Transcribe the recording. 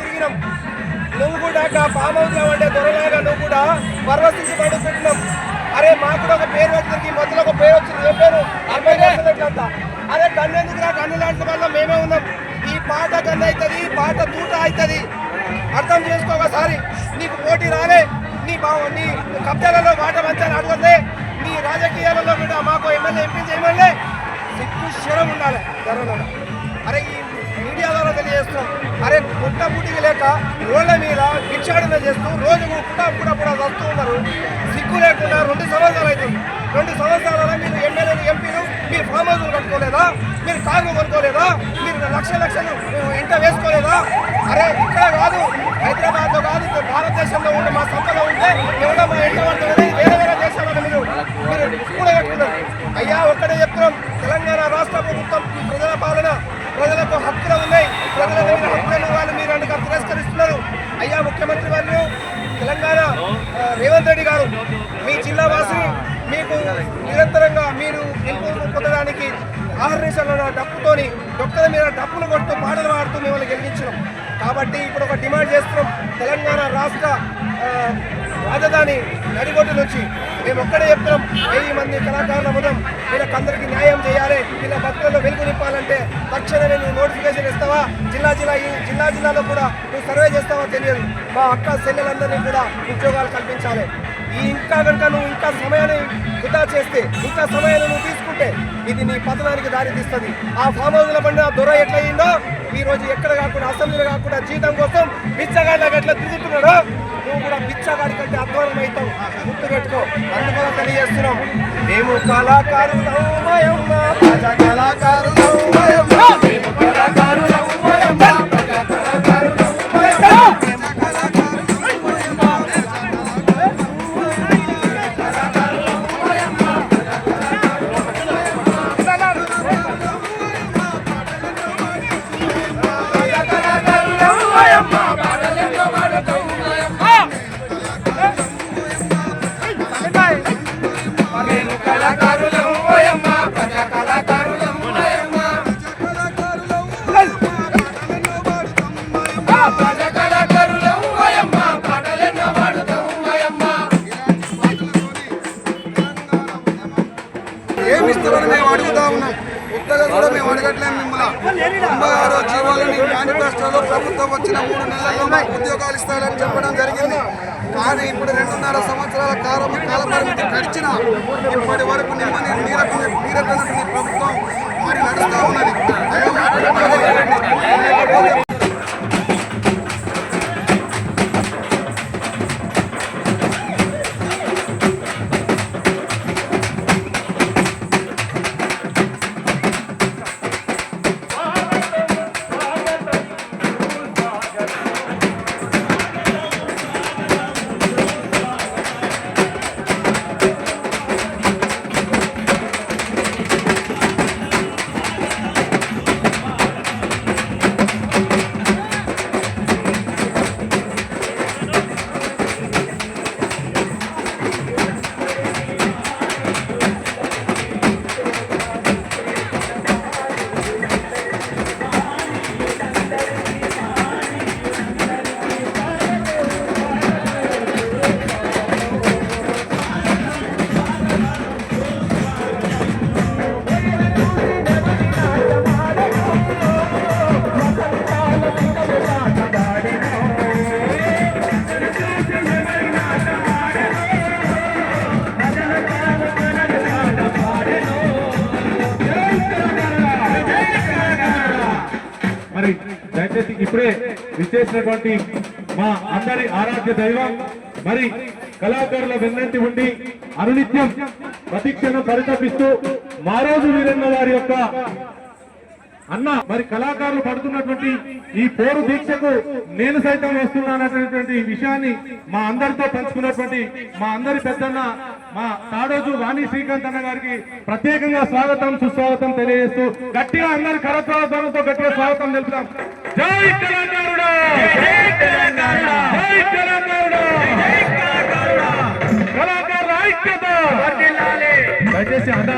తిరిగినాం. నువ్వు కూడా పామ్ హౌస్లో అంటే దొరలాగా నువ్వు కూడా పర్వసించి పడుతున్నాం అరే మాకు కూడా ఒక పేరు వచ్చింది మధ్యలో ఒక పేరు వచ్చింది. ఏ పేరు? అరవై అరే కన్ను ఎందుకు రా కన్ను లాంటి వల్ల మేమే ఉన్నాం. ఈ పాట కన్ను అవుతుంది ఈ పాట తూట అవుతుంది. అర్థం చేసుకో ఒకసారి. నీకు పోటీ రాలే. నీ బావ నీ కబ్జాలలో మాట మంచాన్ని అడగలే నీ రాజకీయాలలో కూడా మాకు ఎమ్మెల్యే ఎంపీ చేయమల్లే సిగ్గు శరం ఉండాలి. ధరలో అరే ఈ మీడియా ద్వారా తెలియజేస్తున్నాం. అరే పుట్ట పుట్టికి లేక రోడ్ల మీద భిక్షాటన చేస్తూ రోజు పుట్ట పుట్ట వస్తూ ఉన్నారు. సిగ్గు లేకుండా రెండు సంవత్సరాలు అవుతుంది రెండు సంవత్సరాల మీరు ఎమ్మెల్యేలు ఎంపీలు మీరు ఫామ్ హౌస్లు కట్టుకోలేదా? మీరు కార్లు కొనుక్కోలేదా? మీరు లక్ష లక్షలు ఇంట వేసుకోలేదా? అరే ఇక్కడ కాదు హైదరాబాద్ కాదు భారతదేశంలో ఉండే మా సంపద ఉంటే ఎవరో మా ఇంట పడుతుంది వేరే వేరే దేశాలలో మీరు మీరు కూడా కట్టుకున్నారు అయ్యా రెడ్డి గారు మీ జిల్లా వాసిని మీకు నిరంతరంగా మీరు గెలుపు పొందడానికి ఆహర్నిశల డప్పుతోని డొక్కల మీద డప్పులు కొడుతూ పాటలు పాడుతూ మిమ్మల్ని గెలిపించడం కాబట్టి ఇప్పుడు ఒక డిమాండ్ చేస్తున్నాం. తెలంగాణ రాష్ట్ర రాజధాని నడిగొడ్డు నుంచి మేము ఒక్కడే చెప్తాం వెయ్యి మంది కళాకారుల ముదం వీళ్ళకి అందరికీ న్యాయం చేయాలి వీళ్ళ భక్తులలో వెలుగు నింపాలంటే తక్షణమే నువ్వు నోటిఫికేషన్ ఇస్తావా? జిల్లా జిల్లా ఈ జిల్లా జిల్లాలో కూడా నువ్వు సర్వే చేస్తావా తెలియదు. మా అక్క చెల్లెలందరినీ కూడా ఉద్యోగాలు కల్పించాలి. ఈ ఇంకా కనుక నువ్వు ఇంకా సమయాన్ని వృధా చేస్తే ఇంకా సమయాన్ని నువ్వు తీసుకుంటే ఇది నీ పతనానికి దారి తీస్తుంది. ఆ ఫామ్ హౌస్ల లో పడిన దొర ఎట్లయిందో ఈ రోజు ఎక్కడ కాకుండా అసెంబ్లీలో కాకుండా జీతం కోసం బిచ్చగాళ్ళకి ఎట్లా తిరుగుతున్నాడో. నువ్వు కూడా బిచ్చగాడి కంటే అధ్వానం అవుతావు గుర్తు పెట్టుకో అందుకని తెలియజేస్తున్నాం. మేము కళాకారులం మయమ్మ, అడగట్లేదు మిమ్మల్ని. తొంభై ఆరో జీవోలని మేనిఫెస్టోలో ప్రభుత్వం వచ్చిన మూడు నెలల్లో మాకు ఉద్యోగాలు ఇస్తారని చెప్పడం జరిగింది. కానీ ఇప్పుడు రెండున్నర సంవత్సరాల కాలం కాల పరిమితి గడిచిన ఇప్పటి వరకు నిమ్మని మీరకునే మీరకున్నటువంటి ప్రభుత్వం మరి నడుస్తూ ఉన్నది. మరి దయచేసి ఇప్పుడే విచ్చేసినటువంటి మా అందరి ఆరాధ్య దైవం మరి కళాకారుల వెన్నంటి ఉండి అనునిత్యం ప్రతిక్షణం పరితపిస్తూ మారోజు వీరన్న వారి యొక్క అన్న మరి కళాకారులు పడుతున్నటువంటి ఈ పోరు దీక్షకు నేను సైతం వస్తున్నానటువంటి విషయాన్ని మా అందరితో పంచుకున్నటువంటి మా అందరి పెద్దన్న మా తాడోజు వాణి శ్రీకాంత్ అన్న గారికి ప్రత్యేకంగా స్వాగతం సుస్వాగతం తెలియజేస్తూ గట్టిగా అందరి కరత్వాలతో గట్టిగా స్వాగతం తెలుపుతాం జై తెలంగాణ జై తెలంగాణ కళాకారుల ఐక్యత! దయచేసి అంద